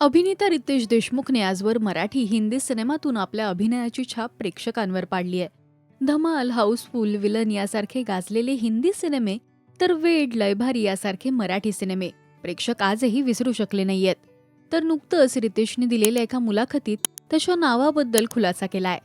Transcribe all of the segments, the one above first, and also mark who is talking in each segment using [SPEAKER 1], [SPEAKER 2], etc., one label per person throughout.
[SPEAKER 1] अभिनेता रितेश देशमुखने आजवर मराठी हिंदी सिनेमातून आपल्या अभिनयाची छाप प्रेक्षकांवर पाडली आहे. धमाल हाऊसफुल विलन यासारखे गाजलेले हिंदी सिनेमे तर वेड लयभारी यासारखे मराठी सिनेमे प्रेक्षक आजही विसरू शकले नाहीयेत. तर नुकतंच रितेशने दिलेल्या एका मुलाखतीत त्याच्या नावाबद्दल खुलासा केलाय.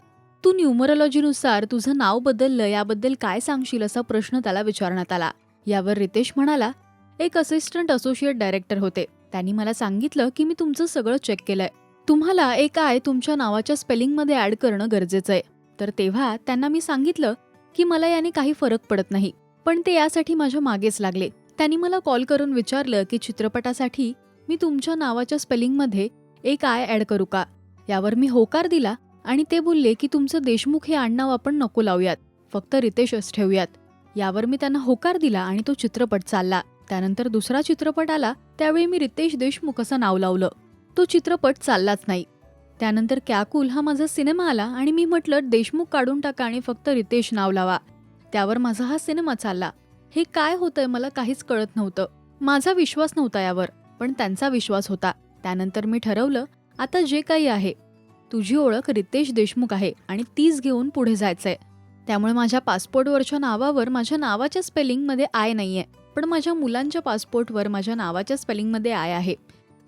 [SPEAKER 1] तू न्यूमरोलॉजीनुसार तुझं नाव बदललं याबद्दल काय सांगशील असा प्रश्न त्याला विचारण्यात आला. यावर रितेश म्हणाला एक असिस्टंट असोसिएट डायरेक्टर होते. त्यांनी मला सांगितलं की मी तुमचं सगळं चेक केलंय. तुम्हाला एक आय तुमच्या नावाच्या स्पेलिंगमध्ये ॲड करणं गरजेचं आहे. तर तेव्हा त्यांना मी सांगितलं की मला याने काही फरक पडत नाही. पण ते यासाठी माझ्या मागेच लागले. त्यांनी मला कॉल करून विचारलं की चित्रपटासाठी मी तुमच्या नावाच्या स्पेलिंगमध्ये एक आय ॲड करू का? यावर मी होकार दिला आणि ते बोलले की तुमचं देशमुख हे आडनाव आपण नको लावूयात. फक्त रितेशच ठेवूयात. यावर मी त्यांना होकार दिला आणि तो चित्रपट चालला. त्यानंतर दुसरा चित्रपट आला त्यावेळी मी रितेश देशमुख असं नाव लावलं. तो चित्रपट चाललाच नाही. त्यानंतर कॅकुल हा माझा सिनेमा आला आणि मी म्हटलं देशमुख काढून टाका आणि फक्त रितेश नाव लावा. त्यावर माझा हा सिनेमा चालला. हे काय होतंय मला काहीच कळत नव्हतं. माझा विश्वास नव्हता यावर पण त्यांचा विश्वास होता. त्यानंतर मी ठरवलं आता जे काही आहे तुझी ओळख रितेश देशमुख आहे आणि तीच घेऊन पुढे जायचंय. त्यामुळे माझ्या पासपोर्टवरच्या नावावर माझ्या नावाच्या स्पेलिंगमध्ये आय नाहीये. पण माझ्या मुलांच्या पासपोर्टवर माझ्या नावाच्या स्पेलिंगमध्ये आय आहे.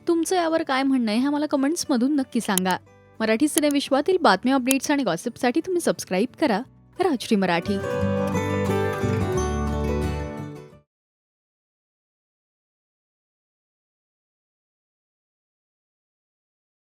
[SPEAKER 1] तुमचं यावर काय म्हणणं आहे हे मला कमेंट्समधून नक्की सांगा. मराठी सिनेविश्वातील बातम्या अपडेट्स आणि गॉसिपसाठी तुम्ही सबस्क्राईब करा. राजश्री मराठी.